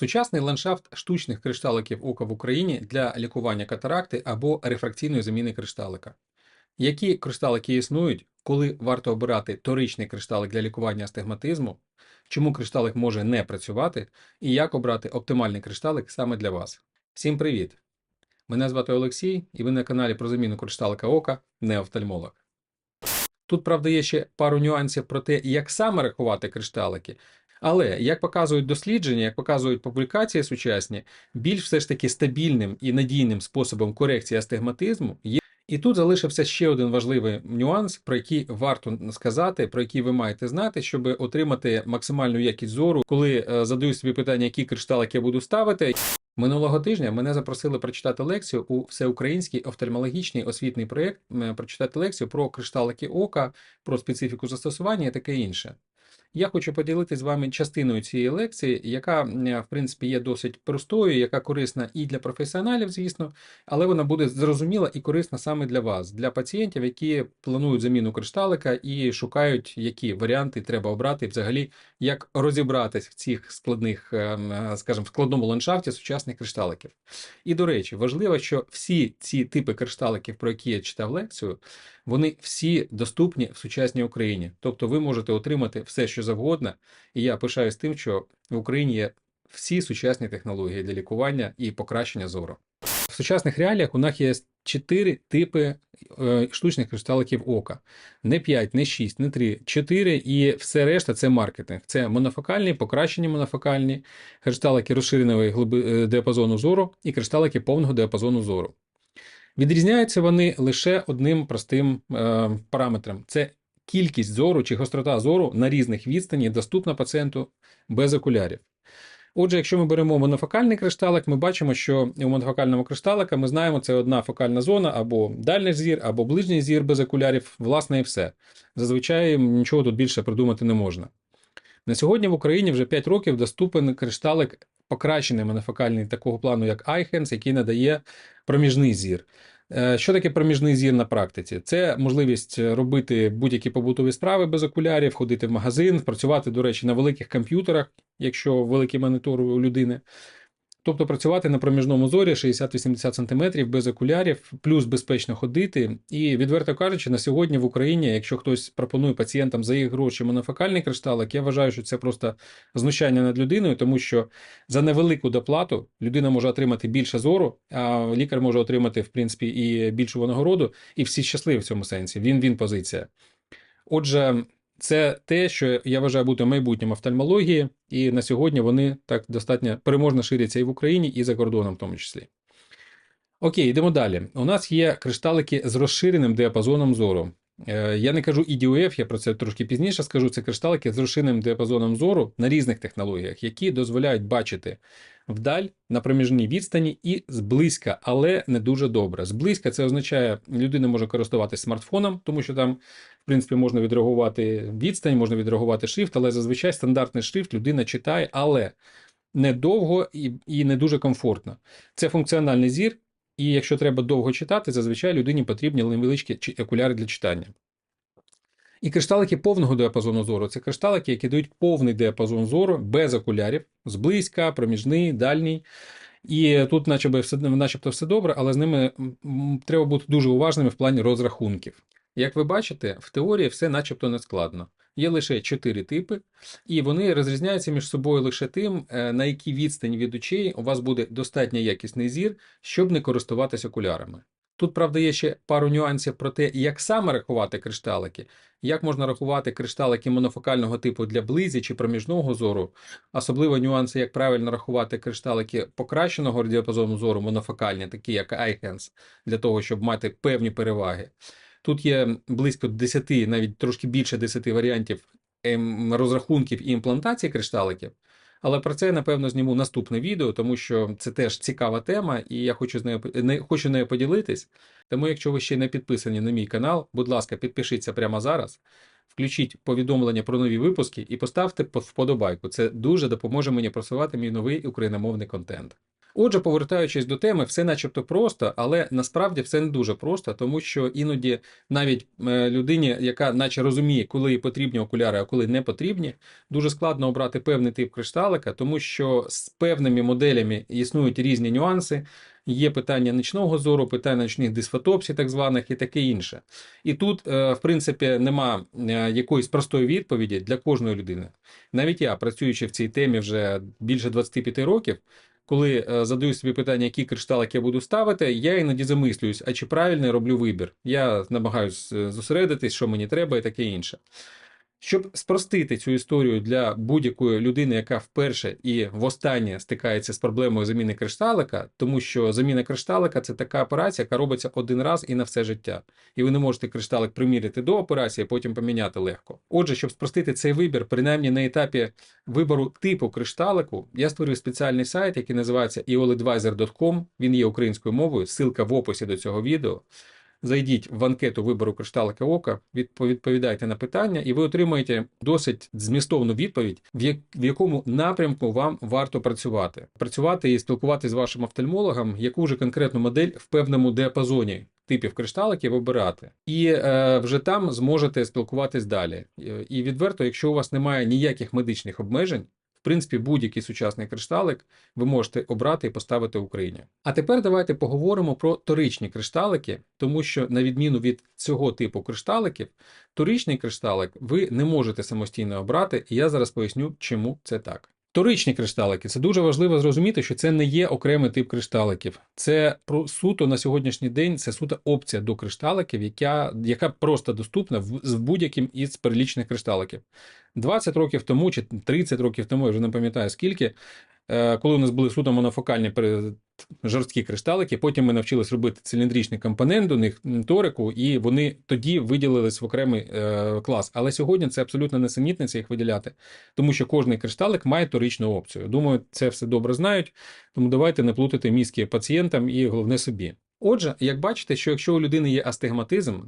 Сучасний ландшафт штучних кришталиків ока в Україні для лікування катаракти або рефракційної заміни кришталика. Які кришталики існують, коли варто обирати торичний кришталик для лікування астигматизму, чому кришталик може не працювати, і як обрати оптимальний кришталик саме для вас? Всім привіт! Мене звати Олексій, і ви на каналі про заміну кришталика ока Неофтальмолог. Тут, правда, є ще пару нюансів про те, як саме рахувати кришталики. Але як показують дослідження, як показують публікації сучасні, більш все ж таки стабільним і надійним способом корекції астигматизму є. І тут залишився ще один важливий нюанс, про який варто сказати, про який ви маєте знати, щоб отримати максимальну якість зору, коли е, задаю собі питання, які кришталики я буду ставити. Минулого тижня мене запросили прочитати лекцію у всеукраїнський офтальмологічний освітний проєкт, прочитати лекцію про кришталики ока, про специфіку застосування і таке інше. Я хочу поділитися з вами частиною цієї лекції, яка, в принципі, є досить простою, яка корисна і для професіоналів, звісно, але вона буде зрозуміла і корисна саме для вас, для пацієнтів, які планують заміну кришталика і шукають, які варіанти треба обрати, взагалі, як розібратись в цих складних, ем, скажімо, складному ландшафті сучасних кришталиків. І, до речі, важливо, що всі ці типи кришталиків, про які я читав лекцію, вони всі доступні в сучасній Україні. Тобто ви можете отримати все, що завгодно. І я пишаюсь тим, що в Україні є всі сучасні технології для лікування і покращення зору. В сучасних реаліях у нас є чотири типи е, штучних кришталиків ока. Не 5, не 6, не 3, 4 і все решта це маркетинг. Це монофокальні, покращені монофокальні, кришталики розширеного е, діапазону зору і кришталики повного діапазону зору. Відрізняються вони лише одним простим е, параметром: це кількість зору чи гострота зору на різних відстані доступна пацієнту без окулярів. Отже, якщо ми беремо монофокальний кришталик, ми бачимо, що у монофокальному кришталика ми знаємо, це одна фокальна зона або дальній зір, або ближній зір без окулярів, власне, і все. Зазвичай нічого тут більше придумати не можна. На сьогодні в Україні вже 5 років доступен кришталик, покращений монофокальний такого плану, як iHands, який надає проміжний зір. Е, що таке проміжний зір на практиці? Це можливість робити будь-які побутові справи без окулярів, ходити в магазин, працювати, до речі, на великих комп'ютерах, якщо великий монітор у людини. Тобто працювати на проміжному зорі 60-80 см без окулярів, плюс безпечно ходити. І, відверто кажучи, на сьогодні в Україні, якщо хтось пропонує пацієнтам за їх гроші монофокальний кришталик, я вважаю, що це просто знущання над людиною, тому що за невелику доплату людина може отримати більше зору, а лікар може отримати, в принципі, і більшу винагороду, і всі щасливі в цьому сенсі. Він він позиція. Отже. Це те, що я вважаю бути майбутнім офтальмології, і на сьогодні вони так достатньо переможно ширяться і в Україні, і за кордоном, в тому числі. Окей, йдемо далі. У нас є кришталики з розширеним діапазоном зору. Е, я не кажу EDOF, я про це трошки пізніше скажу. Це кришталики з розширеним діапазоном зору на різних технологіях, які дозволяють бачити вдаль на проміжній відстані і зблизька, але не дуже добре. Зблизька це означає, людина може користуватися смартфоном, тому що там, в принципі, можна відреагувати відстань, можна відреагувати шрифт, але зазвичай стандартний шрифт людина читає, але недовго і, і не дуже комфортно. Це функціональний зір. І якщо треба довго читати, зазвичай людині потрібні невеличкі окуляри для читання. І кришталики повного діапазону зору це кришталики, які дають повний діапазон зору без окулярів, зблизька, проміжний, дальній. І тут, начебто, все, начебто, все добре, але з ними треба бути дуже уважними в плані розрахунків. Як ви бачите, в теорії все начебто не складно. Є лише чотири типи, і вони розрізняються між собою лише тим, е, на якій відстані від очей у вас буде достатньо якісний зір, щоб не користуватися окулярами. Тут, правда, є ще пару нюансів про те, як саме рахувати кришталики, як можна рахувати кришталики монофокального типу для близі чи проміжного зору, особливо нюанси, як правильно рахувати кришталики покращеного діапазону зору, монофокальні, такі як iHands, для того, щоб мати певні переваги. Тут є близько 10, навіть трошки більше 10 варіантів ем, розрахунків і імплантації кришталиків. Але про це, я напевно, зніму наступне відео, тому що це теж цікава тема, і я хочу з нею не хочу нею поділитись. Тому, якщо ви ще не підписані на мій канал, будь ласка, підпишіться прямо зараз, включіть повідомлення про нові випуски і поставте вподобайку. Це дуже допоможе мені просувати мій новий україномовний контент. Отже, повертаючись до теми, все начебто просто, але насправді все не дуже просто, тому що іноді навіть е, людині, яка наче розуміє, коли потрібні окуляри, а коли не потрібні, дуже складно обрати певний тип кришталика, тому що з певними моделями існують різні нюанси. Є питання нічного зору, питання нічних дисфотопсій, так званих, і таке інше. І тут, е, в принципі, нема е, якоїсь простої відповіді для кожної людини. Навіть я, працюючи в цій темі вже більше 25 років, коли е, задаю собі питання, які кришталик я буду ставити, я іноді замислююсь, а чи правильно я роблю вибір. Я намагаюся зосередитись, що мені треба, і таке інше. Щоб спростити цю історію для будь-якої людини, яка вперше і востаннє стикається з проблемою заміни кришталика, тому що заміна кришталика це така операція, яка робиться один раз і на все життя. І ви не можете кришталик приміряти до операції, а потім поміняти легко. Отже, щоб спростити цей вибір, принаймні на етапі вибору типу кришталику, я створив спеціальний сайт, який називається eoladvisor.com. Він є українською мовою. Ссылка в описі до цього відео. Зайдіть в анкету вибору кришталика ока, відпо- відповідайте на питання, і ви отримаєте досить змістовну відповідь, в, якому напрямку вам варто працювати. Працювати і спілкуватися з вашим офтальмологом, яку вже конкретну модель в певному діапазоні типів кришталиків обирати. І е, вже там зможете спілкуватись далі. Е, І відверто, якщо у вас немає ніяких медичних обмежень, в принципі, будь-який сучасний кришталик ви можете обрати і поставити в Україні. А тепер давайте поговоримо про торичні кришталики, тому що, на відміну від цього типу кришталиків, торичний кришталик ви не можете самостійно обрати, і я зараз поясню, чому це так. Торичні кришталики це дуже важливо зрозуміти, що це не є окремий тип кришталиків. Це про суто на сьогоднішній день це суто опція до кришталиків, яка, яка просто доступна в, з будь-яким із перелічених кришталиків. 20 років тому чи 30 років тому, я вже не пам'ятаю скільки, коли у нас були суто монофокальні жорсткі кришталики, потім ми навчились робити циліндричний компонент до них, торику, і вони тоді виділились в окремий е, клас. Але сьогодні це абсолютно несенітниця їх виділяти, тому що кожний кришталик має торичну опцію. Думаю, це все добре знають, тому давайте не плутати мізки пацієнтам і головне собі. Отже, як бачите, що якщо у людини є астигматизм,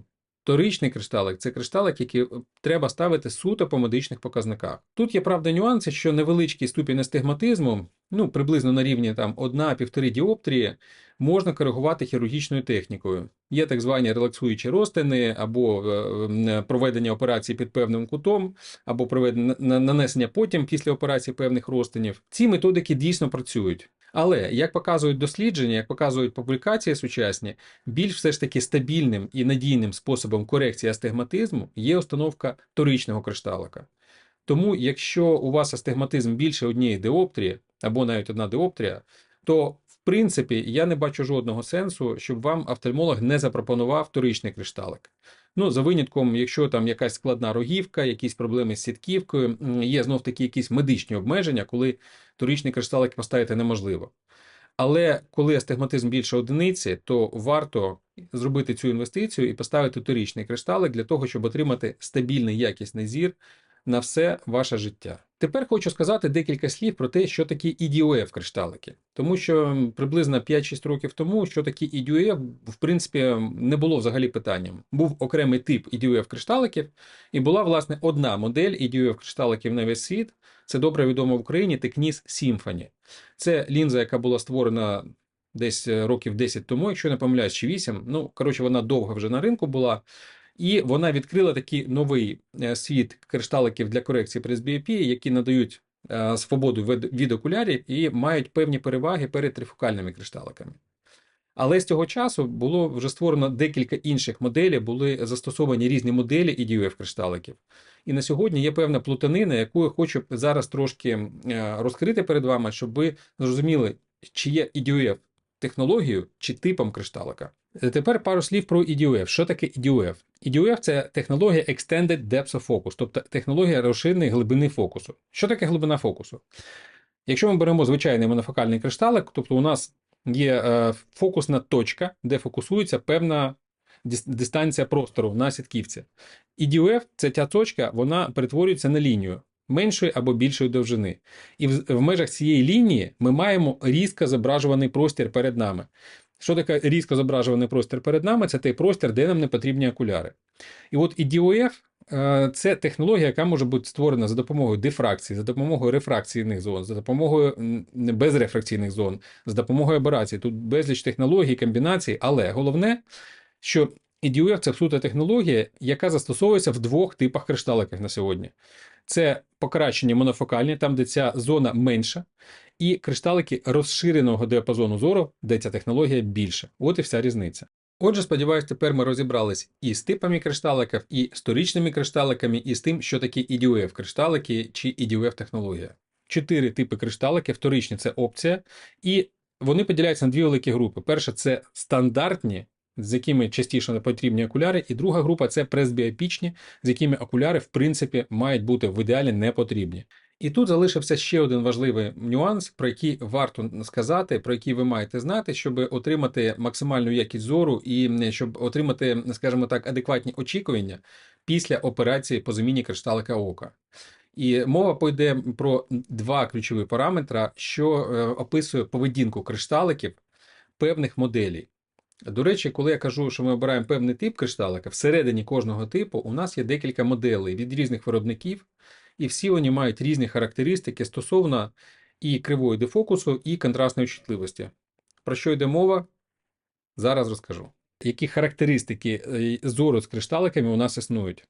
Торичний кришталик це кришталик, який е, треба ставити суто по медичних показниках. Тут є правда нюанси, що невеличкий ступінь астигматизму, ну приблизно на рівні там 1-1,5 діоптрії, можна коригувати хірургічною технікою. Є так звані релаксуючі розтини, або е, е, проведення операції під певним кутом, або проведення нанесення потім після операції певних розтинів. Ці методики дійсно працюють. Але як показують дослідження, як показують публікації сучасні, більш все ж таки стабільним і надійним способом корекції астигматизму є установка торичного кришталика. Тому, якщо у вас астигматизм більше однієї диоптрії, або навіть одна диоптрія, то в принципі я не бачу жодного сенсу, щоб вам офтальмолог не запропонував торичний кришталик. Ну, за винятком, якщо там якась складна рогівка, якісь проблеми з сітківкою, є знов таки якісь медичні обмеження, коли торичний кришталик поставити неможливо. Але коли астигматизм більше одиниці, то варто зробити цю інвестицію і поставити торічний кришталик для того, щоб отримати стабільний якісний зір на все ваше життя. Тепер хочу сказати декілька слів про те, що такі EDOF кришталики. Тому що приблизно 5-6 років тому, що такі EDOF, в принципі, не було взагалі питанням. Був окремий тип EDOF кришталиків, і була, власне, одна модель EDOF кришталиків на весь світ. Це добре відомо в Україні Technis Symphony. Це лінза, яка була створена десь е, років 10 тому, якщо не помиляюсь, чи 8. Ну, коротше, вона довго вже на ринку була. І вона відкрила такий новий е, світ кришталиків для корекції пресбіопії, які надають е, свободу від, окулярів і мають певні переваги перед трифокальними кришталиками. Але з цього часу було вже створено декілька інших моделей, були застосовані різні моделі EDUF кришталиків. І на сьогодні є певна плутанина, яку я хочу зараз трошки е, розкрити перед вами, щоб ви зрозуміли, чи є EDUF технологією чи типом кришталика. Е, Тепер пару слів про EDUF. Що таке EDUF? EDUF – це технологія Extended Depth of Focus, тобто технологія розширеної глибини фокусу. Що таке глибина фокусу? Якщо ми беремо звичайний монофокальний кришталик, тобто у нас є е, фокусна точка, де фокусується певна дистанція простору на сітківці. EDUF – це ця точка, вона перетворюється на лінію меншої або більшої довжини. І в, межах цієї лінії ми маємо різко зображуваний простір перед нами. Що таке різко зображуваний простір перед нами? Це той простір, де нам не потрібні окуляри. І от EDOF Е, Це технологія, яка може бути створена за допомогою дифракції, за допомогою рефракційних зон, за допомогою безрефракційних зон, за допомогою аберації. Тут безліч технологій, комбінацій, але головне, що EDUF – це суто технологія, яка застосовується в двох типах кришталиків на сьогодні. Це покращення монофокальні, там, де ця зона менша, і кришталики розширеного діапазону зору, де ця технологія більша. От і вся різниця. Отже, сподіваюсь, тепер ми розібрались і з типами кришталиків, і з торічними кришталиками, і з тим, що таке EDUF кришталики чи EDUF технологія. Чотири типи кришталиків. Вторичні це опція, і вони поділяються на дві великі групи. Перша це стандартні, з якими частіше потрібні окуляри, і друга група це пресбіопічні, з якими окуляри, в принципі, мають бути в ідеалі не потрібні. І тут залишився ще один важливий нюанс, про який варто сказати, про який ви маєте знати, щоб отримати максимальну якість зору і щоб отримати, скажімо так, адекватні очікування після операції по заміні кришталика ока. І мова пойде про два ключові параметри, що е, описує поведінку кришталиків певних моделей. До речі, коли я кажу, що ми обираємо певний тип кришталика, всередині кожного типу у нас є декілька моделей від різних виробників, і всі вони мають різні характеристики стосовно і кривої дефокусу, і контрастної чутливості. Про що йде мова? Зараз розкажу. Які характеристики е, зору з кришталиками у нас існують?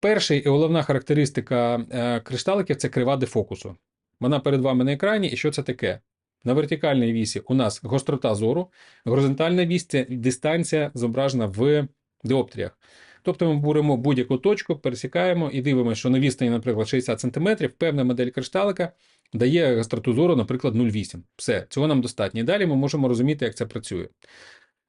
Перший і головна характеристика е, кришталиків це крива дефокусу. Вона перед вами на екрані, і що це таке? На вертикальній вісі у нас гострота зору, горизонтальна вісь це дистанція зображена в диоптріях. Тобто ми беремо будь-яку точку, пересікаємо і дивимося, що на відстані, наприклад, 60 см, певна модель кришталика дає гостроту зору, наприклад, 0,8. Все, цього нам достатньо. І далі ми можемо розуміти, як це працює.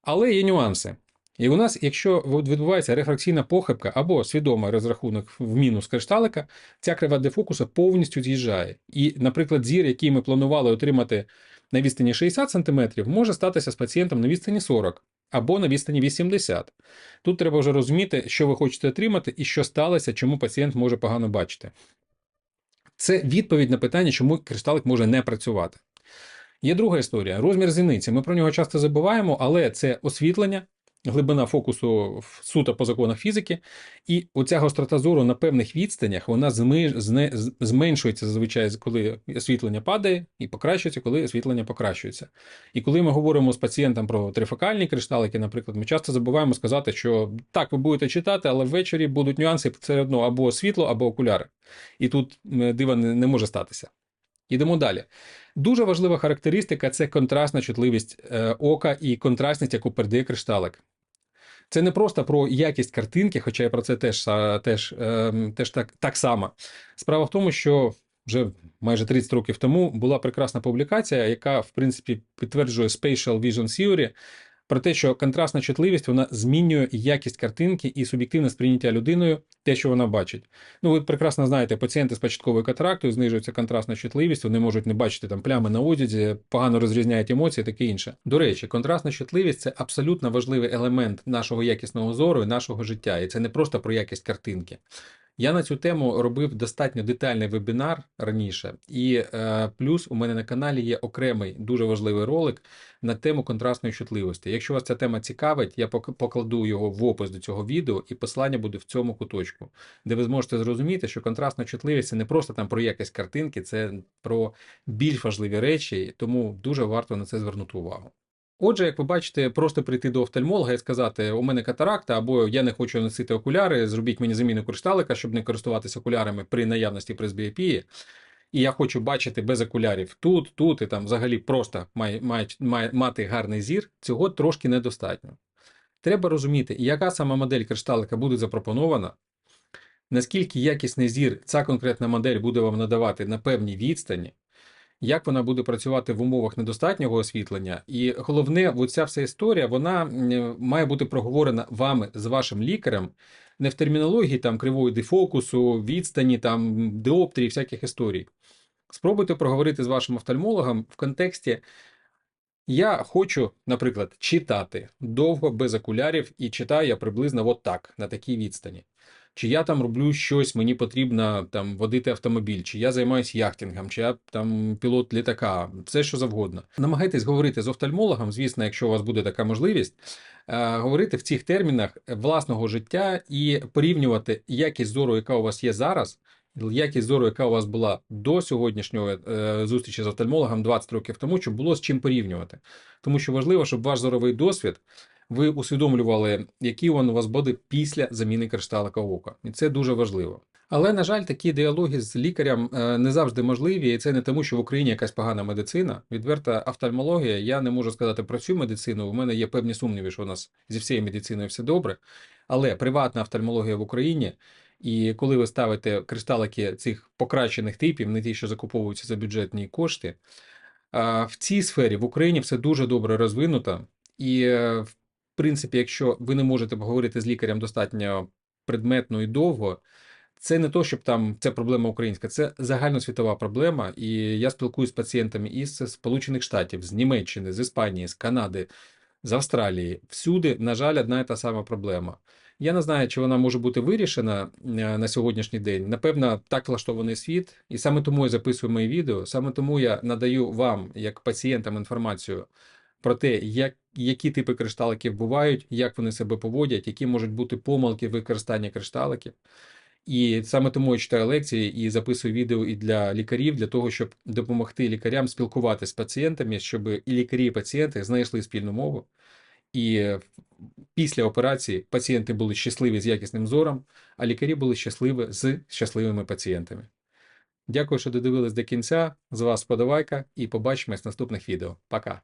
Але є нюанси. І у нас, якщо відбувається рефракційна похибка або свідомий розрахунок в мінус кришталика, ця крива дефокуса повністю з'їжджає. І, наприклад, зір, який ми планували отримати на відстані 60 см, може статися з пацієнтом на відстані 40 або на відстані 80. Тут треба вже розуміти, що ви хочете отримати і що сталося, чому пацієнт може погано бачити. Це відповідь на питання, чому кришталик може не працювати. Є друга історія розмір зіниці. Ми про нього часто забуваємо, але це освітлення, глибина фокусу суто по законах фізики, і оця гострота зору на певних відстанях вона зменшується зазвичай, коли освітлення падає, і покращується, коли освітлення покращується. І коли ми говоримо з пацієнтом про трифокальні кришталики, наприклад, ми часто забуваємо сказати, що так, ви будете читати, але ввечері будуть нюанси все одно або світло, або окуляри. І тут дива не може статися. Ідемо далі. Дуже важлива характеристика це контрастна чутливість е, ока і контрастність, яку передає кришталик. Це не просто про якість картинки, хоча я про це теж теж, ем, теж так, так само. Справа в тому, що вже майже 30 років тому була прекрасна публікація, яка, в принципі, підтверджує Spatial Vision Theory, про те, що контрастна чутливість вона змінює якість картинки і суб'єктивне сприйняття людиною, те, що вона бачить. Ну, ви прекрасно знаєте, пацієнти з початковою катарактою знижується контрастна чутливість, вони можуть не бачити там плями на одязі, погано розрізняють емоції, таке інше. До речі, контрастна чутливість це абсолютно важливий елемент нашого якісного зору і нашого життя, і це не просто про якість картинки. Я на цю тему робив достатньо детальний вебінар раніше, і е, плюс у мене на каналі є окремий дуже важливий ролик на тему контрастної чутливості. Якщо вас ця тема цікавить, я покладу його в опис до цього відео, і послання буде в цьому куточку, де ви зможете зрозуміти, що контрастна чутливість це не просто там про якість картинки, це про більш важливі речі, тому дуже варто на це звернути увагу. Отже, як ви бачите, просто прийти до офтальмолога і сказати, у мене катаракта, або я не хочу носити окуляри, зробіть мені заміну кришталика, щоб не користуватися окулярами при наявності пресбіопії. І я хочу бачити без окулярів тут, тут і там взагалі просто має, має, має мати гарний зір, цього трошки недостатньо. Треба розуміти, яка сама модель кришталика буде запропонована, наскільки якісний зір ця конкретна модель буде вам надавати на певній відстані, як вона буде працювати в умовах недостатнього освітлення. І головне, оця вся історія вона має бути проговорена вами з вашим лікарем, не в термінології там кривої дефокусу, відстані, там диоптрії, всяких історій. Спробуйте проговорити з вашим офтальмологом в контексті. Я хочу, наприклад, читати довго без окулярів і читаю я приблизно от так, на такій відстані. Чи я там роблю щось, мені потрібно там водити автомобіль, чи я займаюся яхтингом, чи я там пілот літака, все що завгодно. Намагайтесь говорити з офтальмологом, звісно, якщо у вас буде така можливість, е, говорити в цих термінах власного життя і порівнювати якість зору, яка у вас є зараз, якість зору, яка у вас була до сьогоднішнього е, зустрічі з офтальмологом 20 років тому, щоб було з чим порівнювати. Тому що важливо, щоб ваш зоровий досвід ви усвідомлювали, який він у вас буде після заміни кришталика ока. І це дуже важливо. Але, на жаль, такі діалоги з лікарем е, не завжди можливі, і це не тому, що в Україні якась погана медицина. Відверта офтальмологія, я не можу сказати про цю медицину. У мене є певні сумніви, що у нас зі всією медициною все добре. Але приватна офтальмологія в Україні, і коли ви ставите кришталики цих покращених типів, не ті, що закуповуються за бюджетні кошти, а, в цій сфері в Україні все дуже добре розвинуто. І, е, в принципі, якщо ви не можете поговорити з лікарем достатньо предметно і довго, це не то, щоб там це проблема українська, це загальносвітова проблема. І я спілкуюся з пацієнтами із Сполучених Штатів, з Німеччини, з Іспанії, з Канади, з Австралії. Всюди, на жаль, одна і та сама проблема. Я не знаю, чи вона може бути вирішена е, на сьогоднішній день. Напевно, так влаштований світ, і саме тому я записую мої відео, саме тому я надаю вам, як пацієнтам, інформацію про те, як, які типи кришталиків бувають, як вони себе поводять, які можуть бути помилки використання кришталиків. І саме тому я читаю лекції і записую відео і для лікарів, для того, щоб допомогти лікарям спілкуватися з пацієнтами, щоб і лікарі, і пацієнти знайшли спільну мову. І після операції пацієнти були щасливі з якісним зором, а лікарі були щасливі з щасливими пацієнтами. Дякую, що додивились до кінця. З вас подавайка і побачимось в наступних відео. Пока!